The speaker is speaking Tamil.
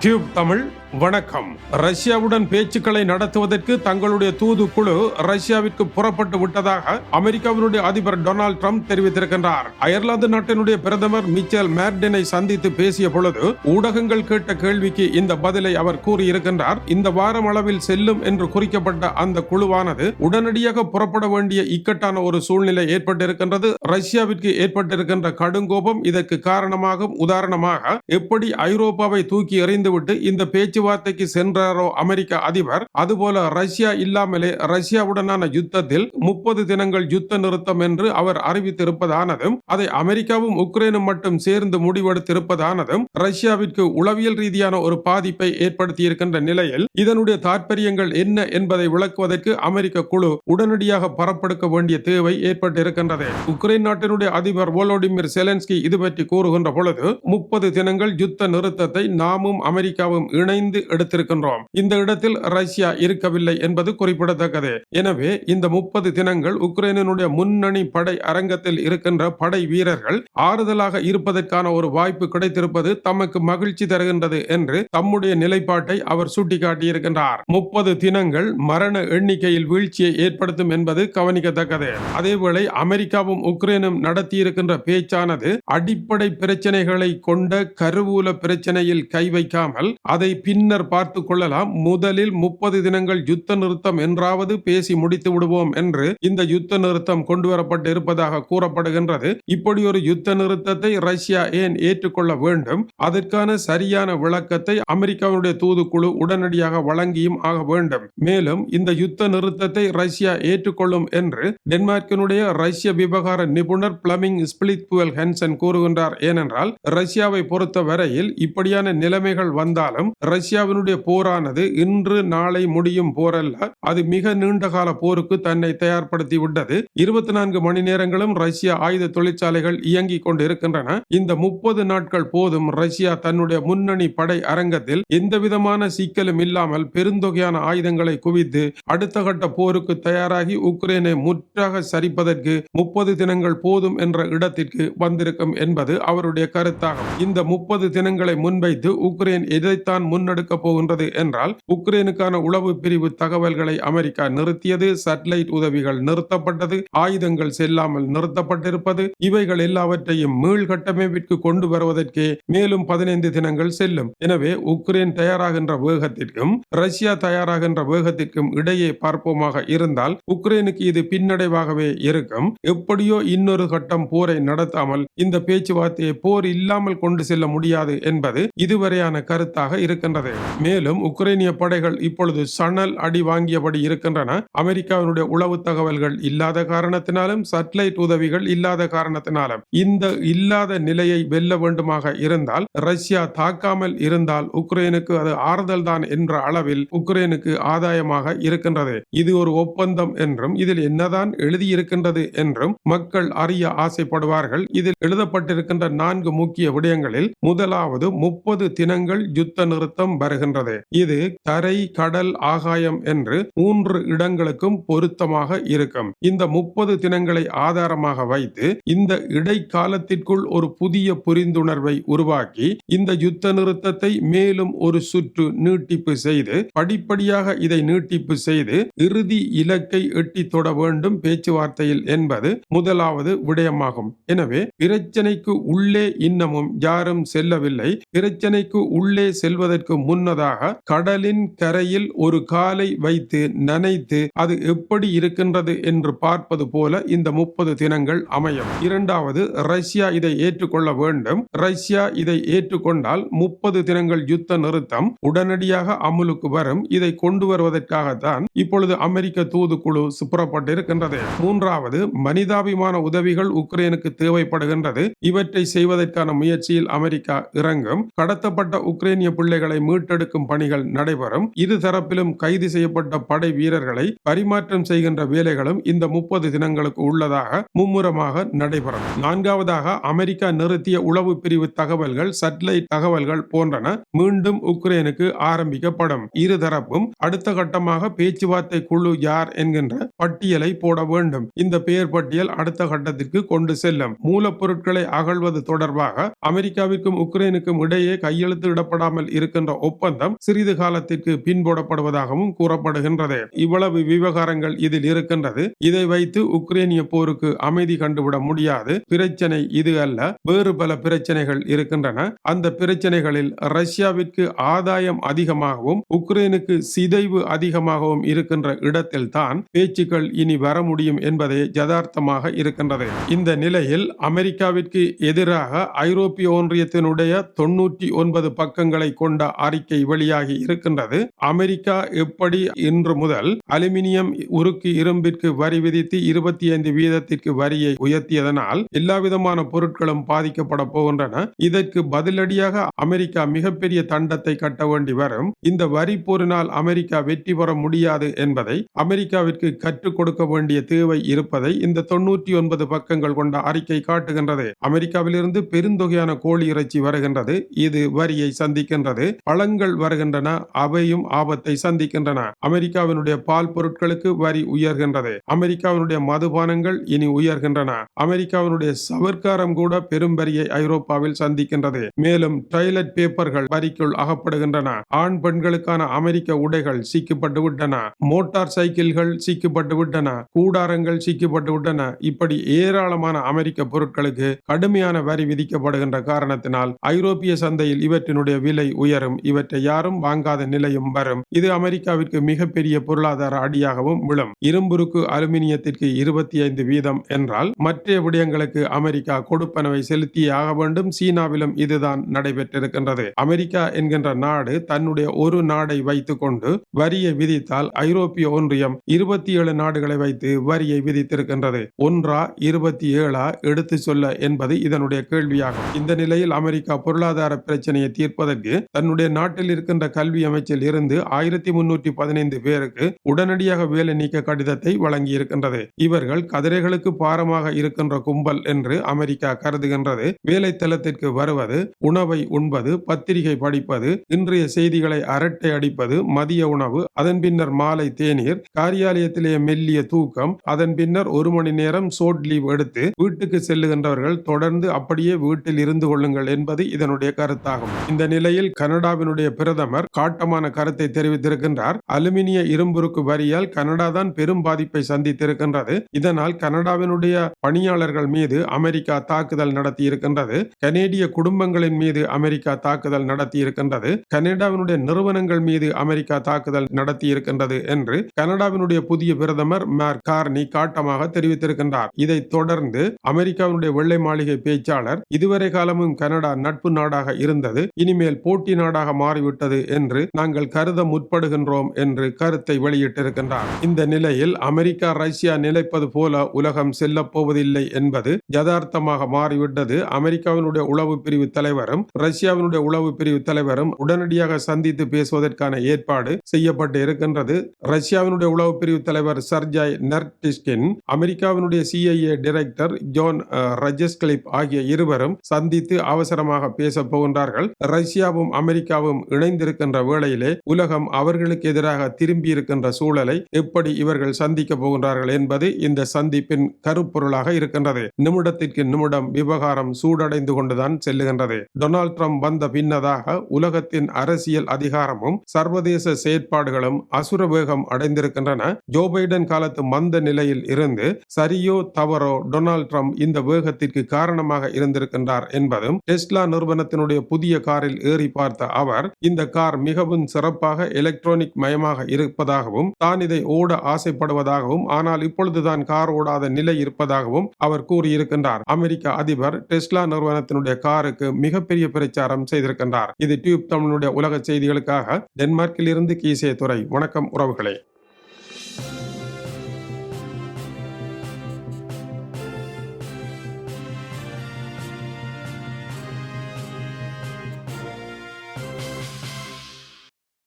டியூப் தமிழ் வணக்கம். ரஷ்யாவுடன் பேச்சுக்களை நடத்துவதற்கு தங்களுடைய தூதுக்குழு ரஷ்யாவிற்கு புறப்பட்டு விட்டதாக அமெரிக்காவினுடைய அதிபர் டொனால்ட் ட்ரம்ப் தெரிவித்திருக்கின்றார். அயர்லாந்து நாட்டினுடைய பிரதமர் மிச்சல் மேர்டினை சந்தித்து பேசிய பொழுது ஊடகங்கள் கேட்ட கேள்விக்கு இந்த பதிலை அவர் கூறியிருக்கின்றார். இந்த வாரம் அளவில் செல்லும் என்று குறிக்கப்பட்ட அந்த குழுவானது உடனடியாக புறப்பட வேண்டிய இக்கட்டான ஒரு சூழ்நிலை ஏற்பட்டிருக்கின்றது. ரஷ்யாவிற்கு ஏற்பட்டிருக்கின்ற கடுங்கோபம் இதற்கு காரணமாகும். உதாரணமாக எப்படி ஐரோப்பாவை தூக்கி எறிந்துவிட்டு இந்த பேச்சுவார்த்தைக்கு சென்றாரோ அமெரிக்க அதிபர் அதுபோல ரஷ்யா இல்லாமலே ரஷ்யாவுடனான யுத்தத்தில் முப்பது தினங்கள் யுத்த நிறுத்தம் என்று அவர் அறிவித்திருப்பதானதும் அதை அமெரிக்காவும் உக்ரைனும் மட்டும் சேர்ந்து முடிவெடுத்திருப்பதானதும் ரஷ்யாவிற்கு உளவியல் ரீதியான ஒரு பாதிப்பை ஏற்படுத்தியிருக்கின்ற நிலையில் இதனுடைய தாற்பயங்கள் என்ன என்பதை விளக்குவதற்கு அமெரிக்க குழு உடனடியாக பரப்பெடுக்க வேண்டிய தேவை ஏற்பட்டிருக்கின்றது. உக்ரைன் நாட்டினுடைய அதிபர் வோலோடிமிர் செலன்ஸ்கி இது பற்றி கூறுகின்ற பொழுது முப்பது தினங்கள் யுத்த நிறுத்தத்தை நாமும் அமெரிக்காவும் இணைந்து எடுத்திருக்கின்றோம். இந்த இடத்தில் ரஷ்யா இருக்கவில்லை என்பது குறிப்பிடத்தக்கது. எனவே இந்த முப்பது தினங்கள் உக்ரைனுடைய முன்னணி படை அரங்கத்தில் இருக்கின்ற படை வீரர்கள் ஆறுதலாக இருப்பதற்கான ஒரு வாய்ப்பு கிடைத்திருப்பது தமக்கு மகிழ்ச்சி தருகின்றது என்று தம்முடைய நிலைப்பாட்டை அவர் சுட்டிக்காட்டியிருக்கின்றார். முப்பது தினங்கள் மரண எண்ணிக்கையில் வீழ்ச்சியை ஏற்படுத்தும் என்பது கவனிக்கத்தக்கது. அதேவேளை அமெரிக்காவும் உக்ரைனும் நடத்தியிருக்கின்ற பேச்சானது அடிப்படை பிரச்சனைகளை கொண்ட கருவூல பிரச்சனையில் கை வைக்காமல் இல்லாமல் அதை பின்னர் பார்த்து கொள்ளலாம். முதலில் முப்பது தினங்கள் யுத்த நிறுத்தம் என்றாவது பேசி முடித்து விடுவோம் என்று இந்த யுத்த நிறுத்தம் கொண்டுவரப்பட்டு இருப்பதாக கூறப்படுகின்றது. இப்படி ஒரு யுத்த நிறுத்தத்தை ரஷ்யா ஏன் ஏற்றுக்கொள்ள வேண்டும்? அதற்கான சரியான விளக்கத்தை அமெரிக்காவுடைய தூதுக்குழு உடனடியாக வழங்கியும் ஆக வேண்டும். மேலும் இந்த யுத்த நிறுத்தத்தை ரஷ்யா ஏற்றுக்கொள்ளும் என்று டென்மார்க்கினுடைய ரஷ்ய விவகார நிபுணர் பிளமிங் ஸ்பிளித்புவல் ஹென்சன் கூறுகின்றார். ஏனென்றால் ரஷ்யாவை பொறுத்த வரையில் இப்படியான நிலைமைகள் வந்தாலும் ரஷ்யாவினுடைய போரானது இன்று நாளை முடியும் போரல்ல. அது மிக நீண்ட கால போருக்கு தன்னை தயார்படுத்தி விட்டது. இருபத்தி நான்கு மணி நேரங்களும் ரஷ்ய ஆயுத தொழிற்சாலைகள் இயங்கிக் கொண்டு இருக்கின்றன இந்த முப்பது நாட்கள் போதும் ரஷ்யா தன்னுடைய முன்னணி படை அரங்கத்தில் எந்த விதமான சிக்கலும் இல்லாமல் பெருந்தொகையான ஆயுதங்களை குவித்து அடுத்த கட்ட போருக்கு தயாராகி உக்ரைனை முற்றாக சரிப்பதற்கு முப்பது தினங்கள் போதும் என்ற இடத்திற்கு வந்திருக்கும் என்பது அவருடைய கருத்தாகும். இந்த முப்பது தினங்களை முன்வைத்து உக்ரைன் எதைத்தான் முன்னெடுக்கப் போகின்றது என்றால் உக்ரைனுக்கான உளவு பிரிவு தகவல்களை அமெரிக்கா நிறுத்தியது சேட்டலைட் உதவிகள் நிறுத்தப்பட்டது ஆயுதங்கள் செல்லாமல் நிறுத்தப்பட்டிருப்பது இவைகள் எல்லாவற்றையும் மீள்கட்டமைப்பிற்கு கொண்டு வருவதற்கே மேலும் பதினைந்து தினங்கள் செல்லும். எனவே உக்ரைன் தயாராகின்ற வேகத்திற்கும் ரஷ்யா தயாராகின்ற வேகத்திற்கும் இடையே பார்ப்போமாக இருந்தால் உக்ரைனுக்கு இது பின்னடைவாகவே இருக்கும். எப்படியோ இன்னொரு கட்டம் போரை நடத்தாமல் இந்த பேச்சுவார்த்தையை போர் இல்லாமல் கொண்டு செல்ல முடியாது என்பது இதுவரையான கருத்தாக இருக்கின்றது. மேலும் உக்ரைனிய படைகள் இப்பொழுது சணல் அடி வாங்கியபடி இருக்கின்றன. அமெரிக்காவினுடைய உளவு தகவல்கள் இல்லாத காரணத்தினாலும் சட்டலைட் உதவிகள் இல்லாத காரணத்தினாலும் இந்த இல்லாத நிலையை வெல்ல வேண்டுமாக இருந்தால் ரஷ்யா தாக்காமல் இருந்தால் உக்ரைனுக்கு அது ஆறுதல் தான் என்ற அளவில் உக்ரைனுக்கு ஆதாயமாக இருக்கின்றது. இது ஒரு ஒப்பந்தம் என்றும் இதில் என்னதான் எழுதியிருக்கின்றது என்றும் மக்கள் அறிய ஆசைப்படுவார்கள். இதில் எழுதப்பட்டிருக்கின்ற நான்கு முக்கிய விடயங்களில் முதலாவது முப்பது தினங்கள் யுத்த நிறுத்தம் வருகின்றது. இது தரை கடல் ஆகாயம் என்று மூன்று இடங்களுக்கும் பொருத்தமாக இருக்கும். இந்த முப்பது தினங்களை ஆதாரமாக வைத்து இந்த இடைக்காலத்திற்குள் ஒரு புதிய புரிந்துணர்வை உருவாக்கி இந்த யுத்த நிறுத்தத்தை மேலும் ஒரு சுற்று நீட்டிப்பு செய்து படிப்படியாக இதை நீட்டிப்பு செய்து இறுதி இலக்கை எட்டி தொட வேண்டும் பேச்சுவார்த்தையில் என்பது முதலாவது விடயமாகும். எனவே பிரச்சனைக்கு உள்ளே இன்னமும் யாரும் செல்லவில்லை. பிரச்சனைக்கு உள்ளே உள்ளே செல்வதற்கு முன்னதாக கடலின் கரையில் ஒரு காலை வைத்து நனைத்து அது எப்படி இருக்கின்றது என்று பார்ப்பது போல இந்த முப்பது தினங்கள் அமையும். இரண்டாவது ரஷ்யா இதை ஏற்றுக்கொள்ள வேண்டும். ரஷ்யா இதை ஏற்றுக்கொண்டால் முப்பது தினங்கள் யுத்த நிறுத்தம் உடனடியாக அமுலுக்கு வரும். இதை கொண்டு வருவதற்காகத்தான் இப்பொழுது அமெரிக்க தூதுக்குழு புறப்பட்டிருக்கின்றது மூன்றாவது மனிதாபிமான உதவிகள் உக்ரைனுக்கு தேவைப்படுகின்றது. இவற்றை செய்வதற்கான முயற்சியில் அமெரிக்கா இறங்கும். கடத்தப்பட்ட உக்ரைனிய பிள்ளைகளை மீட்டெடுக்கும் பணிகள் நடைபெறும். இரு தரப்பிலும் கைது செய்யப்பட்ட படை வீரர்களை பரிமாற்றம் செய்கின்ற வேலைகளும் இந்த முப்பது தினங்களுக்கு உள்ளதாக மும்முரமாக நடைபெறும். நான்காவதாக அமெரிக்கா நிறுத்திய உளவு பிரிவு தகவல்கள் சட்டலைட் தகவல்கள் போன்றன மீண்டும் உக்ரைனுக்கு ஆரம்பிக்கப்படும். இருதரப்பும் அடுத்த கட்டமாக பேச்சுவார்த்தை குழு யார் என்கின்ற பட்டியலை போட வேண்டும். இந்த பெயர் பட்டியல் அடுத்த கட்டத்திற்கு கொண்டு செல்லும். மூலப்பொருட்களை அகழ்வது தொடர்பாக அமெரிக்காவிற்கும் உக்ரைனுக்கும் இடையே கையெழுத்திடப்பட்ட கைவிடப்படாமல் இருக்கின்ற ஒப்பந்தம் சிறிது காலத்திற்கு பின்போடப்படுவதாகவும் கூறப்படுகின்றது. இவ்வளவு விவகாரங்கள் இதில் இருக்கின்றது. இதை வைத்து உக்ரைனிய போருக்கு அமைதி கண்டுவிட முடியாது. பிரச்சனை இது அல்ல. வேறு பல பிரச்சனைகள் இருக்கின்றன. அந்த பிரச்சனைகளில் ரஷ்யாவிற்கு ஆதாயம் அதிகமாகவும் உக்ரைனுக்கு சிதைவு அதிகமாகவும் இருக்கின்ற இடத்தில் தான் பேச்சுக்கள் இனி வர முடியும் என்பதே யதார்த்தமாக இருக்கின்றது. இந்த நிலையில் அமெரிக்காவிற்கு எதிராக ஐரோப்பிய ஒன்றியத்தினுடைய தொன்னூற்றி ஒன்பது பக்க பக்கங்களை கொண்ட அறிக்கை வெளியாகி இருக்கின்றது. அமெரிக்கா எப்படி இன்று முதல் அலுமினியம் உருக்கு இரும்பிற்கு வரி விதித்து இருபத்தி ஐந்து வீதத்திற்கு வரியை உயர்த்தியதனால் எல்லாவிதமான பொருட்களும் பாதிக்கப்பட போகின்றன. இதற்கு பதிலடியாக அமெரிக்கா மிகப்பெரிய தண்டத்தை கட்ட வேண்டி வரும். இந்த வரி போரினால் அமெரிக்கா வெற்றி பெற முடியாது என்பதை அமெரிக்காவிற்கு கற்றுக் கொடுக்க வேண்டிய தேவை இருப்பதை இந்த தொன்னூற்றி ஒன்பது பக்கங்கள் கொண்ட அறிக்கை காட்டுகின்றது. அமெரிக்காவிலிருந்து பெருந்தொகையான கோழி இறைச்சி வருகின்றது. இது வரியை சந்திக்கின்றது. பழங்கள் வருகின்றன அவையும் ஆபத்தை சந்திக்கின்றன. அமெரிக்காவினுடைய பால் பொருட்களுக்கு வரி உயர்கின்றது. அமெரிக்காவினுடைய மதுபானங்கள் இனி உயர்கின்றன. அமெரிக்காவினுடைய சவர்க்காரம் கூட பெரும் வரியை ஐரோப்பாவில் சந்திக்கின்றது. மேலும் டாய்லெட் பேப்பர்கள் வரிக்குள் அகப்படுகின்றன. ஆண் பெண்களுக்கான அமெரிக்க உடைகள் சீக்கப்பட்டு விட்டன. மோட்டார் சைக்கிள்கள் சீக்கப்பட்டு விட்டன. கூடாரங்கள் சீக்கப்பட்டு விட்டன. இப்படி ஏராளமான அமெரிக்க பொருட்களுக்கு கடுமையான வரி விதிக்கப்படுகின்ற காரணத்தினால் ஐரோப்பிய சந்தையில் இவற்றினுடைய விலை உயரும். இவற்றை யாரும் வாங்காத நிலையும் வரும். இது அமெரிக்காவிற்கு மிகப்பெரிய பொருளாதார அடியாகவும் விழும். இரும்புருக்கு அலுமினியத்திற்கு இருபத்தி ஐந்து வீதம் என்றால் மற்ற விடயங்களுக்கு அமெரிக்கா கொடுப்பனவை செலுத்தியே ஆக வேண்டும். சீனாவிலும் இதுதான் நடைபெற்றிருக்கின்றது. அமெரிக்கா என்கின்ற நாடு தன்னுடைய ஒரு நாடை வைத்துக் கொண்டு வரியை விதித்தால் ஐரோப்பிய ஒன்றியம் இருபத்தி ஏழு நாடுகளை வைத்து வரியை விதித்திருக்கின்றது. ஒன்றா இருபத்தி ஏழா எடுத்து சொல்ல என்பது இதனுடைய கேள்வியாகும். இந்த நிலையில் அமெரிக்கா பொருளாதார பிரச்சனையை தீர்ப்பது தீர்ப்பதற்கு தன்னுடைய நாட்டில் இருக்கின்ற கல்வி அமைச்சில் இருந்து ஆயிரத்தி முன்னூற்றி பதினைந்து பேருக்கு உடனடியாக வேலை நீக்க கடிதத்தை வழங்கியிருக்கின்றது. இவர்கள் கதிரைகளுக்கு பாரமாக இருக்கின்ற கும்பல் என்று அமெரிக்கா கருதுகின்றது. வேலை தளத்திற்கு வருவது உணவை உண்பது பத்திரிகை படிப்பது இன்றைய செய்திகளை அரட்டை அடிப்பது மதிய உணவு அதன் பின்னர் மாலை தேநீர் காரியாலயத்திலே மெல்லிய தூக்கம் அதன் பின்னர் ஒரு மணி நேரம் சோட் லீவ் எடுத்து வீட்டுக்கு செல்லுகின்றவர்கள் தொடர்ந்து அப்படியே வீட்டில் இருந்து கொள்ளுங்கள் என்பது இதனுடைய கருத்தாகும். இந்த இந்நிலையில் கனடாவினுடைய பிரதமர் காட்டமான கருத்தை தெரிவித்திருக்கின்றார். அலுமினிய இரும்புருக்கு வரியால் கனடா தான் பெரும் பாதிப்பை சந்தித்திருக்கின்றது. இதனால் கனடாவினுடைய பணியாளர்கள் மீது அமெரிக்கா தாக்குதல் நடத்தி இருக்கின்றது கனேடிய குடும்பங்களின் மீது அமெரிக்கா தாக்குதல் நடத்தி இருக்கின்றது கனடாவினுடைய நிறுவனங்கள் மீது அமெரிக்கா தாக்குதல் நடத்தி இருக்கின்றது என்று கனடாவினுடைய புதிய பிரதமர் மேர் கார்னி காட்டமாக தெரிவித்திருக்கின்றார். இதைத் தொடர்ந்து அமெரிக்காவினுடைய வெள்ளை மாளிகை பேச்சாளர் இதுவரை காலமும் கனடா நட்பு நாடாக இருந்தது. இனிமேல் போட்டி நாடாக மாறிவிட்டது என்று நாங்கள் கருத முற்படுகின்றோம் என்று கருத்தை வெளியிட்டிருக்கின்றார். இந்த நிலையில் அமெரிக்கா ரஷ்யா நிலைப்பது போல உலகம் செல்லப்போவதில்லை என்பது யதார்த்தமாக மாறிவிட்டது. அமெரிக்காவினுடைய உளவு பிரிவு தலைவரும் ரஷ்யாவினுடைய உளவு பிரிவு தலைவரும் உடனடியாக சந்தித்து பேசுவதற்கான ஏற்பாடு செய்யப்பட்டு இருக்கின்றது. ரஷ்யாவினுடைய உளவு பிரிவு தலைவர் சர்ஜாய் நர்டிஸ்கின் அமெரிக்காவினுடைய சிஐஏ டைரக்டர் ஜோன் ரஜஸ்கிளிப் ஆகிய இருவரும் சந்தித்து அவசரமாக பேச போகின்றார்கள். ரஷ்யாவும் அமெரிக்காவும் இணைந்திருக்கின்ற வேளையிலே உலகம் அவர்களுக்கு எதிராக திரும்பியிருக்கின்ற சூழலை எப்படி இவர்கள் சந்திக்க போகின்றார்கள் என்பது இந்த சந்திப்பின் கருப்பொருளாக இருக்கின்றது. நிமிடத்திற்கு நிமிடம் விவகாரம் சூடடைந்து கொண்டுதான் செல்லுகின்றது. டொனால்ட் ட்ரம்ப் வந்த பின்னதாக உலகத்தின் அரசியல் அதிகாரமும் சர்வதேச செயற்பாடுகளும் அசுர வேகம் அடைந்திருக்கின்றன. ஜோ பைடன் காலத்து மந்த நிலையில் இருந்து சரியோ தவறோ டொனால்ட் ட்ரம்ப் இந்த வேகத்திற்கு காரணமாக இருந்திருக்கின்றார் என்பதும் டெஸ்லா நிறுவனத்தினுடைய புதிய காரில் காரில் ஏறி பார்த்த அவர் இந்த கார் மிகவும் சிறப்பாக எலக்ட்ரானிக் மயமாக இருப்பதாகவும் தான் இதை ஓட ஆசைப்படுவதாகவும் ஆனால் இப்பொழுதுதான் கார் ஓடாத நிலை இருப்பதாகவும் அவர் கூறியிருக்கின்றார். அமெரிக்க அதிபர் டெஸ்லா நிறுவனத்தினுடைய காருக்கு மிகப்பெரிய பிரச்சாரம் செய்திருக்கின்றார். இது டியூப் தமிழுடைய உலக செய்திகளுக்காக டென்மார்க்கில் இருந்து கீசே துறை. வணக்கம் உறவுகளே.